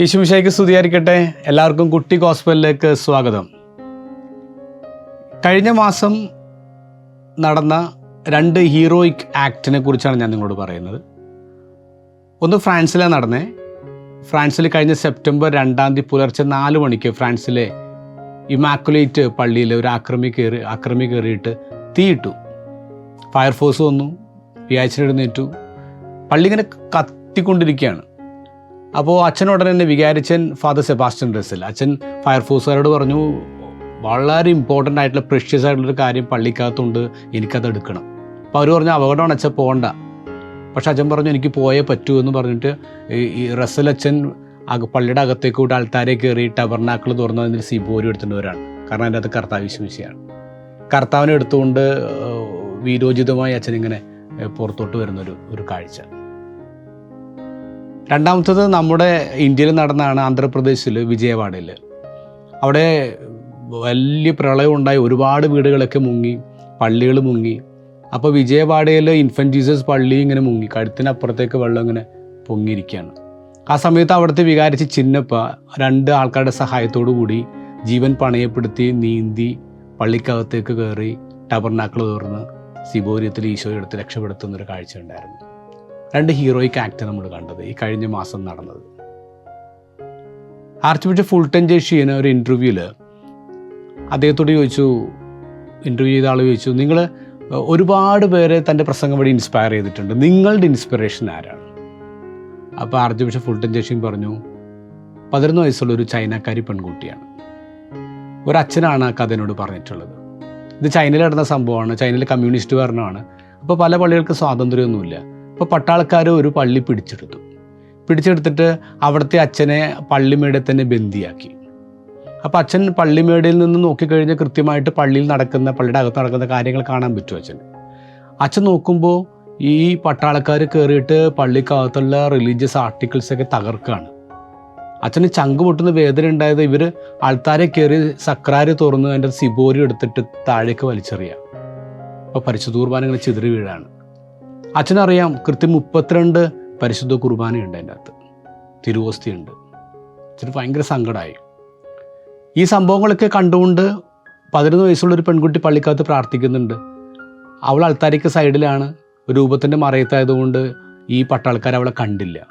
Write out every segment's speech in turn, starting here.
യേശുമിശയ്ക്ക് സ്തുതിയായിരിക്കട്ടെ. എല്ലാവർക്കും കുട്ടി ഗോസ്പലിലേക്ക് സ്വാഗതം. കഴിഞ്ഞ മാസം നടന്ന രണ്ട് ഹീറോയിക് ആക്ടിനെ കുറിച്ചാണ് ഞാൻ നിങ്ങളോട് പറയുന്നത്. ഒന്ന് ഫ്രാൻസിലെ നടന്നേ. ഫ്രാൻസിൽ കഴിഞ്ഞ സെപ്റ്റംബർ രണ്ടാം തീയതി പുലർച്ചെ നാല് മണിക്ക് ഫ്രാൻസിലെ ഇമാക്കുലേറ്റ് പള്ളിയിൽ ഒരു ആക്രമി കയറി ആക്രമി കയറിയിട്ട് തീയിട്ടു. ഫയർഫോഴ്സ് വന്നു വ്യാഴ്ച എഴുന്നേറ്റു പള്ളി ഇങ്ങനെ കത്തിക്കൊണ്ടിരിക്കുകയാണ്. അപ്പോൾ അച്ഛൻ ഉടനെ തന്നെ വികാരിച്ചൻ ഫാദർ സെബാസ്റ്റ്യൻ റസിൽ അച്ഛൻ ഫയർഫോഴ്സുകാരോട് പറഞ്ഞു വളരെ ഇമ്പോർട്ടന്റ് ആയിട്ടുള്ള പ്രഷ്യസ് ആയിട്ടുള്ളൊരു കാര്യം പള്ളിക്കകത്തുണ്ട് എനിക്കത് എടുക്കണം. അപ്പോൾ അവർ പറഞ്ഞു അപകടമാണ് അച്ഛൻ പോകണ്ട പക്ഷെ അച്ഛൻ പറഞ്ഞു എനിക്ക് പോയേ പറ്റൂ എന്ന് പറഞ്ഞിട്ട് ഈ- റസൽ അച്ഛൻ പള്ളിയുടെ അകത്തേക്ക് കൂടെ ആൾക്കാരെ കയറി ടബർനാക്കൾ തുറന്ന് സി സിബോരി എടുത്തുകൊണ്ടവരാണ് കാരണം അതിന്റെ അകത്ത് കർത്താവ് വിശ്വസിയാണ് കർത്താവിനെ എടുത്തുകൊണ്ട് വീരോചിതമായി അച്ഛൻ ഇങ്ങനെ പുറത്തോട്ട് വരുന്നൊരു ഒരു കാഴ്ച. രണ്ടാമത്തത് നമ്മുടെ ഇന്ത്യയിൽ നടന്നതാണ് ആന്ധ്രാപ്രദേശിൽ വിജയവാഡയിൽ. അവിടെ വലിയ പ്രളയം ഉണ്ടായി. ഒരുപാട് വീടുകളൊക്കെ മുങ്ങി പള്ളികൾ മുങ്ങി. അപ്പോൾ വിജയവാഡയിൽ ഇൻഫന്റ് ജീസസ് പള്ളി ഇങ്ങനെ മുങ്ങി. കഴുത്തിനപ്പുറത്തേക്ക് വെള്ളം ഇങ്ങനെ പൊങ്ങിയിരിക്കുകയാണ്. ആ സമയത്ത് അവിടുത്തെ വികാരിച്ച് ചിന്നപ്പ രണ്ട് ആൾക്കാരുടെ സഹായത്തോടു കൂടി ജീവൻ പണയപ്പെടുത്തി നീന്തി പള്ളിക്കകത്തേക്ക് കയറി ടബർനാക്കൾ തുറന്ന് സിബോരിയത്തിൽ ഈശോയെടുത്ത് രക്ഷപ്പെടുത്തുന്നൊരു കാഴ്ച ഉണ്ടായിരുന്നു രണ്ട് ഹീറോയിക് ആക്ട് നമ്മൾ കണ്ടത് ഈ കഴിഞ്ഞ മാസം നടന്നത്. ആർച്ച് ബിഷപ്പ് ഫുൾട്ടൻ ജേഷിയന് ഒരു ഇന്റർവ്യൂവിൽ അദ്ദേഹത്തോട് ചോദിച്ചു ഇന്റർവ്യൂ ചെയ്ത ആൾ ചോദിച്ചു നിങ്ങൾ ഒരുപാട് പേരെ തന്റെ പ്രസംഗം വഴി ഇൻസ്പയർ ചെയ്തിട്ടുണ്ട്. നിങ്ങളുടെ ഇൻസ്പിറേഷൻ ആരാണ്? അപ്പോൾ ആർച്ച് ബിഷപ്പ് ഫുൾട്ടൻ ജേഷിയൻ പറഞ്ഞു പതിനൊന്ന് വയസ്സുള്ള ഒരു ചൈനക്കാരി പെൺകുട്ടിയാണ്. ഒരച്ഛനാണ് ആ കഥ എന്നോട് പറഞ്ഞിട്ടുള്ളത്. ഇത് ചൈനയിൽ നടന്ന സംഭവമാണ്. ചൈനയിലെ കമ്മ്യൂണിസ്റ്റ് ഭരണമാണ്. അപ്പോൾ പല പള്ളികൾക്ക് സ്വാതന്ത്ര്യമൊന്നുമില്ല. അപ്പോൾ പട്ടാളക്കാർ ഒരു പള്ളി പിടിച്ചെടുത്തു. പിടിച്ചെടുത്തിട്ട് അവിടുത്തെ അച്ഛനെ പള്ളിമേടെ തന്നെ ബന്ദിയാക്കി. അപ്പോൾ അച്ഛൻ പള്ളിമേടയിൽ നിന്ന് നോക്കിക്കഴിഞ്ഞാൽ കൃത്യമായിട്ട് പള്ളിയിൽ നടക്കുന്ന പള്ളിയുടെ അകത്ത് നടക്കുന്ന കാര്യങ്ങൾ കാണാൻ പറ്റും അച്ഛൻ അച്ഛൻ നോക്കുമ്പോൾ ഈ പട്ടാളക്കാർ കയറിയിട്ട് പള്ളിക്കകത്തുള്ള റിലീജിയസ് ആർട്ടിക്കിൾസ് ഒക്കെ തകർക്കുകയാണ്. അച്ഛന് ചങ്ക് പൊട്ടുന്ന വേദന ഉണ്ടായത് ഇവർ ആൾത്താരെ കയറി സക്രാര് തുറന്ന് അതിന്റെ സിബോരി എടുത്തിട്ട് താഴേക്ക് വലിച്ചെറിയാം അപ്പോൾ പരിശുദ്ധൂർബാനങ്ങൾ ചിതറി വീഴാണ്. അച്ഛനറിയാം കൃത്യം മുപ്പത്തിരണ്ട് പരിശുദ്ധ കുർബാനയുണ്ട് അതിന്റെ അകത്ത്. തിരുവോസ്തിയുണ്ട്. അച്ഛന് ഭയങ്കര സങ്കടമായി ഈ സംഭവങ്ങളൊക്കെ കണ്ടുകൊണ്ട് പതിനൊന്ന് വയസ്സുള്ളൊരു പെൺകുട്ടി പള്ളിക്കകത്ത് പ്രാർത്ഥിക്കുന്നുണ്ട്. അവൾ അൾത്താരിക്ക് സൈഡിലാണ് രൂപത്തിന്റെ മറയത്തായതുകൊണ്ട് ഈ പട്ടാൾക്കാർ അവളെ കണ്ടില്ല.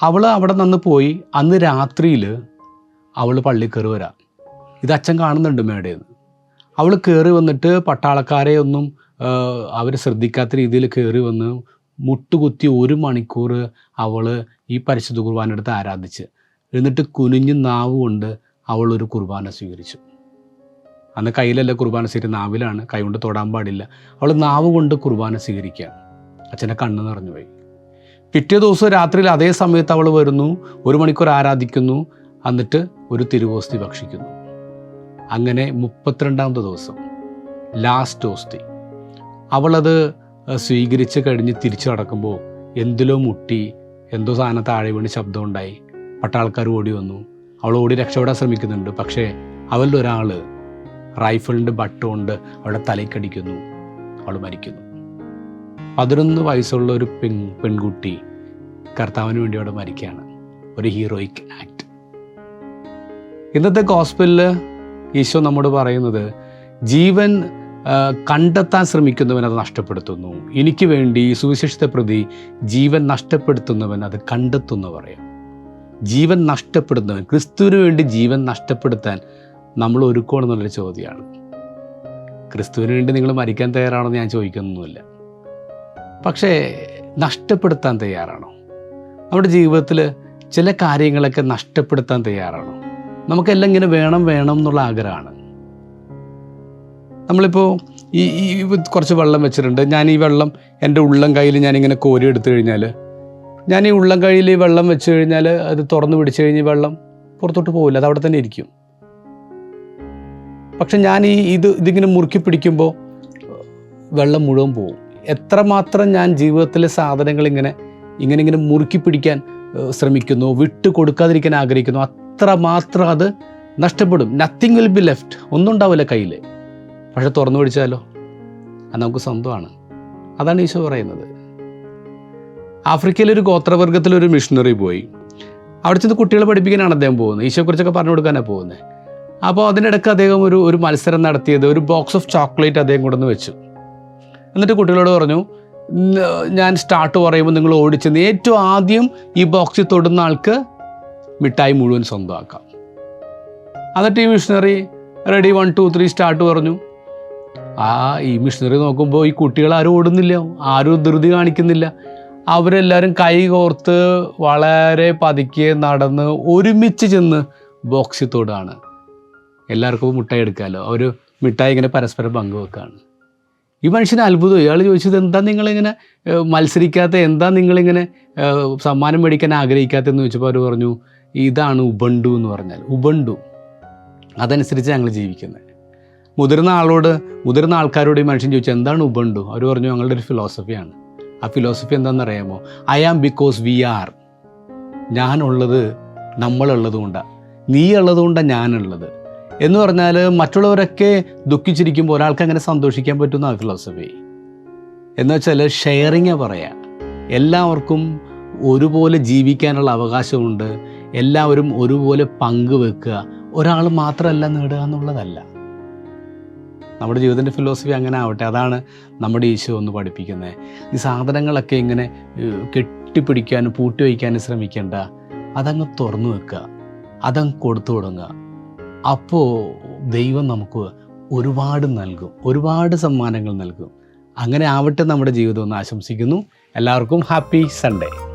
അവൾ അവിടെ നിന്ന് പോയി അന്ന് രാത്രിയിൽ അവൾ പള്ളി കയറി വരാം. ഇത് അച്ഛൻ കാണുന്നുണ്ട് മേടേന്ന്. അവൾ കയറി വന്നിട്ട് പട്ടാളക്കാരെ ഒന്നും അവർ ശ്രദ്ധിക്കാത്ത രീതിയിൽ കയറി വന്ന് മുട്ടുകുത്തി ഒരു മണിക്കൂർ അവൾ ഈ പരിശുദ്ധ കുർബാന എടുത്ത് ആരാധിച്ച്. എന്നിട്ട് കുനിഞ്ഞ് നാവ് കൊണ്ട് അവൾ ഒരു കുർബാന സ്വീകരിച്ചു. അന്ന് കയ്യിലല്ല കുർബാന സ്വീകരിച്ച് നാവിലാണ്. കൈ കൊണ്ട് തൊടാൻ പാടില്ല. അവൾ നാവ് കൊണ്ട് കുർബാന സ്വീകരിക്കുക. അച്ഛന്റെ കണ്ണ് നിറഞ്ഞുപോയി പിറ്റേ ദിവസം രാത്രിയിൽ അതേ സമയത്ത് അവൾ വരുന്നു ഒരു മണിക്കൂർ ആരാധിക്കുന്നു എന്നിട്ട് ഒരു തിരുവോസ്തി ഭക്ഷിക്കുന്നു. അങ്ങനെ മുപ്പത്തിരണ്ടാമത്തെ ദിവസം ലാസ്റ്റ് ഓസ്തി അവളത് സ്വീകരിച്ച് കഴിഞ്ഞ് തിരിച്ചു നടക്കുമ്പോൾ എന്തിലോ മുട്ടി എന്തോ സാധനം താഴെ വീണ് ശബ്ദം ഉണ്ടായി പട്ടാൾക്കാർ ഓടി വന്നു. അവൾ ഓടി രക്ഷപ്പെടാൻ ശ്രമിക്കുന്നുണ്ട്. പക്ഷേ അവരിൽ ഒരാൾ റൈഫിളിന്റെ ബട്ട് കൊണ്ട് അവളുടെ തലയ്ക്കടിക്കുന്നു. അവൾ മരിക്കുന്നു. പതിനൊന്ന് വയസ്സുള്ള ഒരു പെൺ പെൺകുട്ടി കർത്താവിന് വേണ്ടി അവിടെ മരിക്കുകയാണ്. ഒരു ഹീറോയിക് ആക്ട്. ഇന്നത്തെ ഗോസ്പലിൽ ഈശോ നമ്മോട് പറയുന്നത് ജീവൻ കണ്ടെത്താൻ ശ്രമിക്കുന്നവൻ അത് നഷ്ടപ്പെടുത്തുന്നു. എനിക്ക് വേണ്ടി സുവിശേഷത്തെ പ്രതി ജീവൻ നഷ്ടപ്പെടുത്തുന്നവൻ അത് കണ്ടെത്തുന്നു പറയാം. ജീവൻ നഷ്ടപ്പെടുന്നവൻ ക്രിസ്തുവിന് വേണ്ടി ജീവൻ നഷ്ടപ്പെടുത്താൻ നമ്മൾ ഒരുക്കണമെന്നുള്ളൊരു ചോദ്യമാണ്. ക്രിസ്തുവിന് വേണ്ടി നിങ്ങൾ മരിക്കാൻ തയ്യാറാണോ എന്ന് ഞാൻ ചോദിക്കുന്നൊന്നുമില്ല. പക്ഷേ നഷ്ടപ്പെടുത്താൻ തയ്യാറാണോ? നമ്മുടെ ജീവിതത്തിൽ ചില കാര്യങ്ങളൊക്കെ നഷ്ടപ്പെടുത്താൻ തയ്യാറാണോ? നമുക്കെല്ലാം ഇങ്ങനെ വേണം വേണം എന്നുള്ള ആഗ്രഹമാണ്. നമ്മളിപ്പോൾ ഈ ഈ കുറച്ച് വെള്ളം വെച്ചിട്ടുണ്ട്. ഞാൻ ഈ വെള്ളം എന്റെ ഉള്ളം കയ്യിൽ ഞാനിങ്ങനെ കോരി എടുത്തു കഴിഞ്ഞാൽ ഞാൻ ഈ ഉള്ളം കയ്യിൽ ഈ വെള്ളം വെച്ച് കഴിഞ്ഞാൽ അത് തുറന്നു പിടിച്ചു കഴിഞ്ഞ് വെള്ളം പുറത്തോട്ട് പോകില്ല അത് അവിടെ തന്നെ ഇരിക്കും. പക്ഷെ ഞാൻ ഈ ഇത് ഇതിങ്ങനെ മുറുക്കി പിടിക്കുമ്പോൾ വെള്ളം മുഴുവൻ പോകും എത്രമാത്രം ഞാൻ ജീവിതത്തിലെ സാധനങ്ങൾ ഇങ്ങനെ ഇങ്ങനെ ഇങ്ങനെ മുറുക്കി പിടിക്കാൻ ശ്രമിക്കുന്നു വിട്ടു കൊടുക്കാതിരിക്കാൻ ആഗ്രഹിക്കുന്നു അത്രമാത്രം അത് നഷ്ടപ്പെടും. നത്തിങ് വിൽ ബി ലെഫ്റ്റ് ഒന്നും ഉണ്ടാവില്ല കയ്യിൽ പക്ഷെ തുറന്നു പിടിച്ചാലോ? അത് നമുക്ക് സ്വന്തമാണ്. അതാണ് ഈശോ പറയുന്നത്. ആഫ്രിക്കയിലൊരു ഗോത്രവർഗത്തിലൊരു മിഷണറി പോയി. അവിടെ ചെന്ന് കുട്ടികളെ പഠിപ്പിക്കാനാണ് അദ്ദേഹം പോകുന്നത്. ഈശോയെക്കുറിച്ചൊക്കെ പറഞ്ഞു കൊടുക്കാനാണ് പോകുന്നത്. അപ്പോൾ അതിനിടയ്ക്ക് അദ്ദേഹം ഒരു ഒരു മത്സരം നടത്തിയത്. ഒരു ബോക്സ് ഓഫ് ചോക്ലേറ്റ് അദ്ദേഹം കൊണ്ടുവന്ന് വെച്ചു. എന്നിട്ട് കുട്ടികളോട് പറഞ്ഞു ഞാൻ സ്റ്റാർട്ട് പറയുമ്പോൾ നിങ്ങൾ ഓടിച്ചെന്ന്. ഏറ്റവും ആദ്യം ഈ ബോക്സിൽ തൊടുന്ന ആൾക്ക് മിഠായി മുഴുവൻ സ്വന്തമാക്കാം. എന്നിട്ട് ഈ missionary ready one two three start പറഞ്ഞു. ആ ഈ മിഷണറി നോക്കുമ്പോൾ ഈ കുട്ടികൾ ആരും ഓടുന്നില്ല. ആരും ധൃതി കാണിക്കുന്നില്ല. അവരെല്ലാവരും കൈ കോർത്ത് വളരെ പതുക്കെ നടന്ന് ഒരുമിച്ച് ചെന്ന് ബോക്സിൽ തൊടാണ്. എല്ലാവർക്കും മിഠായി എടുക്കാമല്ലോ അവർ മിഠായി ഇങ്ങനെ പരസ്പരം പങ്കുവെക്കാണ്. ഈ മനുഷ്യന് അത്ഭുതം. ഇയാൾ ചോദിച്ചത് എന്താ നിങ്ങളിങ്ങനെ മത്സരിക്കാത്ത എന്താ നിങ്ങളിങ്ങനെ സമ്മാനം മേടിക്കാൻ ആഗ്രഹിക്കാത്തതെന്ന് ചോദിച്ചപ്പോൾ അവർ പറഞ്ഞു ഇതാണ് ഉബണ്ടു എന്ന് പറഞ്ഞാൽ. ഉബണ്ടു. അതനുസരിച്ച് ഞങ്ങൾ ജീവിക്കുന്നത്. മുതിർന്ന ആളോട് മുതിർന്ന ആൾക്കാരോട് ഈ മനുഷ്യൻ ചോദിച്ചു എന്താണ് ഉബണ്ടു? അവർ പറഞ്ഞു ഞങ്ങളുടെ ഒരു ഫിലോസഫിയാണ് ആ ഫിലോസഫി എന്താണെന്ന് അറിയാമോ I am because we are ഞാനുള്ളത് നമ്മളുള്ളത് കൊണ്ടാണ് നീ ഉള്ളത് കൊണ്ടാണ് ഞാനുള്ളത്. എന്ന് പറഞ്ഞാൽ മറ്റുള്ളവരൊക്കെ ദുഃഖിച്ചിരിക്കുമ്പോൾ ഒരാൾക്ക് അങ്ങനെ സന്തോഷിക്കാൻ പറ്റുന്ന ആ ഫിലോസഫി എന്ന് വെച്ചാൽ ഷെയറിങ് പറയാം. എല്ലാവർക്കും ഒരുപോലെ ജീവിക്കാനുള്ള അവകാശമുണ്ട്. എല്ലാവരും ഒരുപോലെ പങ്കുവെക്കുക. ഒരാൾ മാത്രമല്ല നേടുക എന്നുള്ളതല്ല. നമ്മുടെ ജീവിതത്തിന്റെ ഫിലോസഫി അങ്ങനെ ആവട്ടെ അതാണ് നമ്മുടെ ഈശോ ഒന്ന് പഠിപ്പിക്കുന്നത് ഈ സാധനങ്ങളൊക്കെ ഇങ്ങനെ കെട്ടിപ്പിടിക്കാനും പൂട്ടി വയ്ക്കാനും ശ്രമിക്കേണ്ട. അതങ്ങ് തുറന്നു വെക്കുക. അതങ്ങ് കൊടുത്തു തുടങ്ങുക. അപ്പോൾ ദൈവം നമുക്ക് ഒരുപാട് നൽകും. ഒരുപാട് സമ്മാനങ്ങൾ നൽകും. അങ്ങനെ ആവട്ടെ നമ്മുടെ ജീവിതം എന്ന് ആശംസിക്കുന്നു. എല്ലാവർക്കും ഹാപ്പി സൺഡേ.